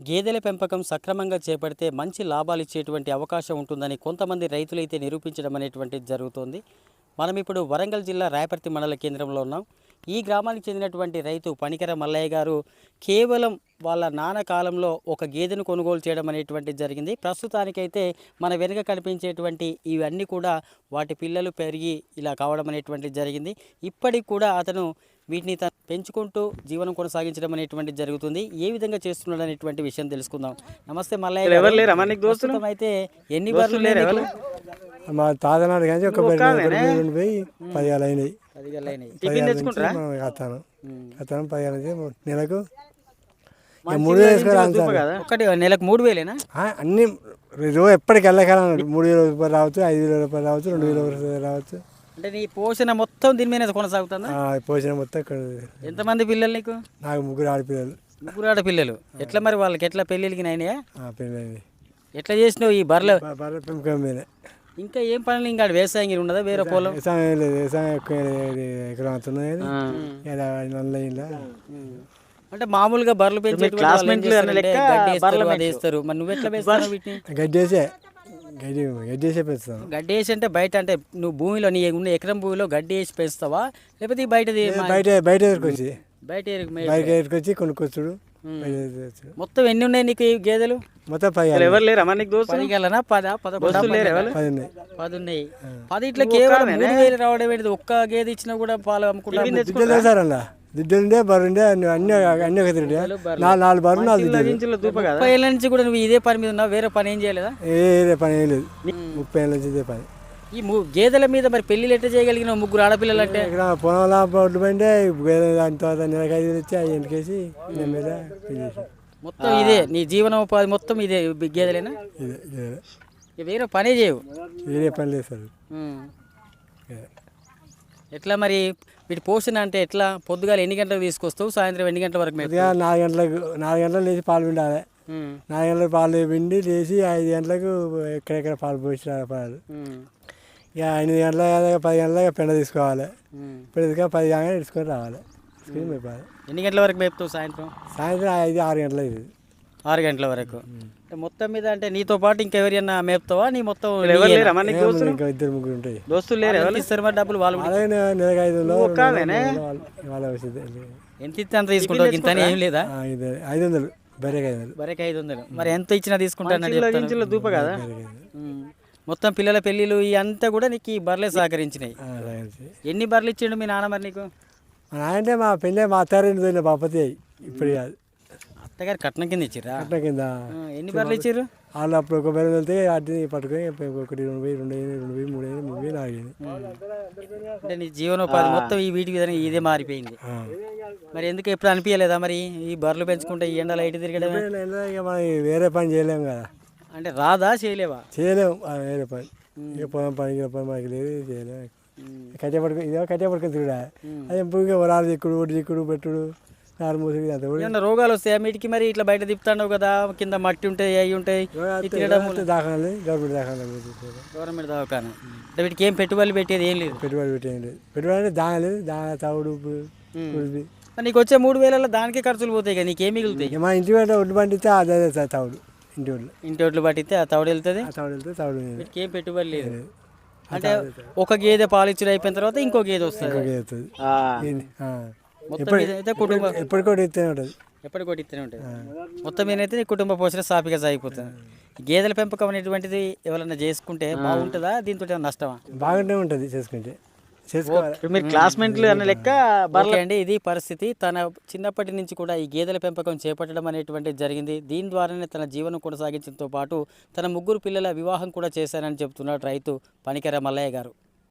గేదెల పెంపకం సక్రమంగా చేపడితే మంచి లాభాలు ఇచ్చేటువంటి అవకాశం ఉంటుందని కొంతమంది రైతులైతే నిరూపించడం అనేటువంటిది జరుగుతోంది. మనం ఇప్పుడు వరంగల్ జిల్లా రాయపర్తి మండల కేంద్రంలో ఉన్నాం. ఈ గ్రామానికి చెందినటువంటి రైతు పనికర మల్లయ్య గారు కేవలం వాళ్ళ నాన్న కాలంలో ఒక గేదెను కొనుగోలు చేయడం అనేటువంటిది జరిగింది. ప్రస్తుతానికైతే మన వెనుక కనిపించేటువంటి ఇవన్నీ కూడా వాటి పిల్లలు పెరిగి ఇలా కావడం అనేటువంటిది జరిగింది. ఇప్పటికి కూడా అతను వీటిని తను పెంచుకుంటూ జీవనం కొనసాగించడం అనేటువంటిది జరుగుతుంది. ఏ విధంగా చేస్తున్నాడు అనేటువంటి విషయం తెలుసుకుందాం. నమస్తే మల్లయ్య? ప్రస్తుతం అయితే ఎన్ని బర్రెలు లేరా? మా తాతనాడు కానీ ఒక పోయి పదివేలు అయినాయి. కత్తాను. కత్తాను పదివేలు నెలకు మూడు వేలు ఒకటి నెలకు మూడు వేలేనా? అన్ని రోజు ఎప్పటికి వెళ్ళకాలం మూడు వేల రూపాయలు రావచ్చు ఐదు వేల రూపాయలు రావచ్చు రెండు వేల రూపాయలు రావచ్చు. అంటే నీ పోషణ మొత్తం దీని మీద కొనసాగుతుందా? ఆ, పోషణ మొత్తం ఎంతమంది పిల్లలు నీకు? నాకు ముగ్గురు ఆడపిల్లలు. ముగ్గురు ఆడపిల్లలు. ఎట్లా మరి వాళ్ళకి? ఎట్లా పెళ్ళిళ్ళకి నాయనయా ఆ పిల్లలు ఎట్లా చేసినావు ఈ బర్రెలు? బర్రె పెంపకం మీద. ఇంకా ఏం పనులు ఇంకా వ్యవసాయం గిరి ఉన్నదా వేరే పొలం? వ్యవసాయం ఏం లేదు. వ్యవసాయం ఎకరం అంటే మామూలుగా బర్రెలు బర్రెల అది వేస్తారు. మరి నువ్వు ఎట్లా వేస్తావు వీటిని? గడ్డి వేసే. గడ్డి గడ్డి వేసే పెంచుతాను గడ్డి వేసి అంటే బయట అంటే నువ్వు భూమిలో నీ ఉన్న ఎకరం భూమిలో గడ్డి వేసి పెంచుతావా? లేకపోతే బయట బయట ఎదుర్కొచ్చి బయట ఎరుగు మే- బయట ఎదుర్కొచ్చి కొనుక్కొచ్చుడు. బయట. మొత్తం ఎన్ని ఉన్నాయి నీకు ఈ గేదెలు? మొత్తం పది ఎవరు లేరా మన నీకు దోస్తులు? పది గలనా పదా పదకొండు లేరు ఎవరు? పది ఉన్నాయి. పది ఉన్నాయి. పది ఇట్లా కేవలం మూడు వేలు రావడం ఏంటిది? ఒక్క గేదె ఇచ్చినా కూడా పాలు అమ్ముకుంటా బర్రె ఉండే అన్ని అన్ని తిరిగి నాలుగు నాలుగు బర్రెలు నాలుగు ఏళ్ళ నుంచి కూడా నువ్వు ఇదే పని మీద ఉన్నావు వేరే పని ఏం చేయలేదా? ఏ పని ఏం లేదు. ముప్పై ఏళ్ళ నుంచి ఇదే పని. ఈ ము- గేదెల మీద మరి పెళ్ళిళ్ళు ఎట్లా చేయగలిగిన ముగ్గురు ఆడపిల్లలు అంటే ఇక్కడ పొలంలో పండే దాని తర్వాత నెలకు ఐదు వేలు ఇచ్చి ఆ ఇంటికేసి నేను మీద పెళ్ళి. మొత్తం ఇదే నీ జీవనోపాధి మొత్తం ఇదే గేదెలేనా? ఇదే వేరే పనే చేయవు. వేరే పని లేదు సార్. ఎట్లా మరి వీటి పోషణ అంటే ఎట్లా? పొద్దుగాల ఎన్ని గంటలకు తీసుకొస్తావు? సాయంత్రం ఎన్ని గంటల వరకు నాలుగు గంటలకు నాలుగు గంటలకు లేచి పాలు పిండాలి. నాలుగు గంటలకు పాలు పిండి లేచి ఐదు గంటలకు ఎక్కడెక్కడ పాలు పోసి పాలు. ఇక ఎనిమిది గంటల పది గంటలకు పెండ తీసుకోవాలి. పెండ పది గంటలకు తీసుకొని రావాలి. ఎన్ని గంటల వరకు మేపుతావు సాయంత్రం? సాయంత్రం ఐదు ఆరు గంటలకు ఇది ఆరు గంటల వరకు. అంటే మొత్తం మీద అంటే నీతో పాటు ఇంకెవరైనా మేపుతావా? నీ మొత్తం ఎవరు లేరా నీకు దోస్తులు? ఇంకా ఇద్దరు ముగ్గురు ఉంటాయి. దోస్తులు లేరు ఎంత ఇస్తారు మరి డబ్బులు వాళ్ళు కూడా? అలాగే నె- నెలకు ఐదు వందలు వాళ్ళ- వాళ్ళ ఎంత ఇస్తే అంత తీసుకుంటావు? ఇంత అని ఏం లేదా? ఆ, ఇది ఐదు వందలు బరేకి ఐదు వందలు. వరకు ఐదు వందలు. మరి ఎంత ఇచ్చినా తీసుకుంటానని చెప్తాను దూప కదా? బరేకి ఐదు వందలు. ఉమ్. మొత్తం పిల్లల పెళ్ళిళ్ళు ఈ అంతా కూడా నీకు ఈ బర్రెలే సహకరించినాయి. ఆ. ఎన్ని బర్రెలు ఇచ్చిండు మీ నాన్న మరి నీకు? మా నాయంటే మా పెళ్ళి మా అత్తారింటి పోయిన బాపతి అయ్యి ఇప్పుడు కాదు అత్తగారు కట్నం కింద ఇచ్చిర్రా? అట్ట కింద. ఎన్ని బర్రెలు ఇచ్చిర్రు? వాళ్ళు అప్పుడు ఒక బెల్లం వెళ్తే వాటిని పట్టుకొని ఒకటి రెండు వేలు రెండు వేలు రెండు వేలు మూడు వేలు మూడు వేలు నాలుగు వేలు అంటే నీ జీవనోపాధి మొత్తం ఈ వీటి విధంగా ఇదే మారిపోయింది. మరి ఎందుకు ఎప్పుడు అనిపించలేదా మరి ఈ బర్రెలు పెంచుకుంటే ఈ ఎండలో ఇటు తిరగడం ఇప్పుడు ఇక మనం వేరే పని చేయలేము కదా. అంటే రాదా చేయలేవా? చేయలేము ఆ వేరే పని. ఇక పొలం పని ఇక పని మనకి లేదు చేయలేము కట్టె పడుకు ఇదో కట్టె పడుకొని తిరుగుడా? అది ఎప్పుడు వరాలు దిక్కుడు ఒడ్డు దిక్కుడు పెట్టుడు? ఏమన్నా రోగాలు వస్తాయా? వీటికి మరి ఇట్లా బయట తిప్పుతాండవు కదా కింద మట్టి ఉంటాయి అవి ఉంటాయి గవర్నమెంట్ దవాఖాన? అంటే వీటికి ఏం పెట్టుబడులు పెట్టేది ఏం లేదు? పెట్టుబడి పెట్టేయం లేదు. పెట్టుబడి దాని లేదు దాని తవుడు నీకు వచ్చే మూడు వేలలో దానికే ఖర్చులు పోతాయి కదా నీకేం మిగులుతాయి? మా ఇంటి వెంట ఒడ్డు పండితే అదే తవుడు ఇంటి ఒడ్లు ఇంటి ఒట్లు పట్టితే ఆ తవుడు వెళ్తుంది? ఆ తవుడు వెళ్తే తవుడు వీటికి ఏం పెట్టుబడి లేదు. అంటే ఒక గేదె పాలిచ్చుడు అయిపోయిన తర్వాత ఇంకో గేదె వస్తుంది. అవుతుంది ఆ, మొత్తం మీద అయితే కుటుంబం ఎప్పటికోటి ఇస్తూనే ఉంటుంది. ఎప్పటికోటి ఇస్తూనే ఉంటుంది. మొత్తం మీద అయితే నీ కుటుంబ పోషణ సాపిగా సాగిపోతుంది. గేదెల పెంపకం అనేటువంటిది ఎవరైనా చేసుకుంటే బాగుంటుందా? దీంతో నష్టమా? బాగానే ఉంటుంది చేసుకుంటే. మీరు క్లాస్మేట్లు అన్న లెక్క అండి ఇది పరిస్థితి. తన చిన్నప్పటి నుంచి కూడా ఈ గేదెల పెంపకం చేపట్టడం అనేటువంటిది జరిగింది. దీని ద్వారానే తన జీవనం కొనసాగించడంతో పాటు తన ముగ్గురు పిల్లల వివాహం కూడా చేశానని చెప్తున్నాడు రైతు పనికెర మల్లయ్య గారు.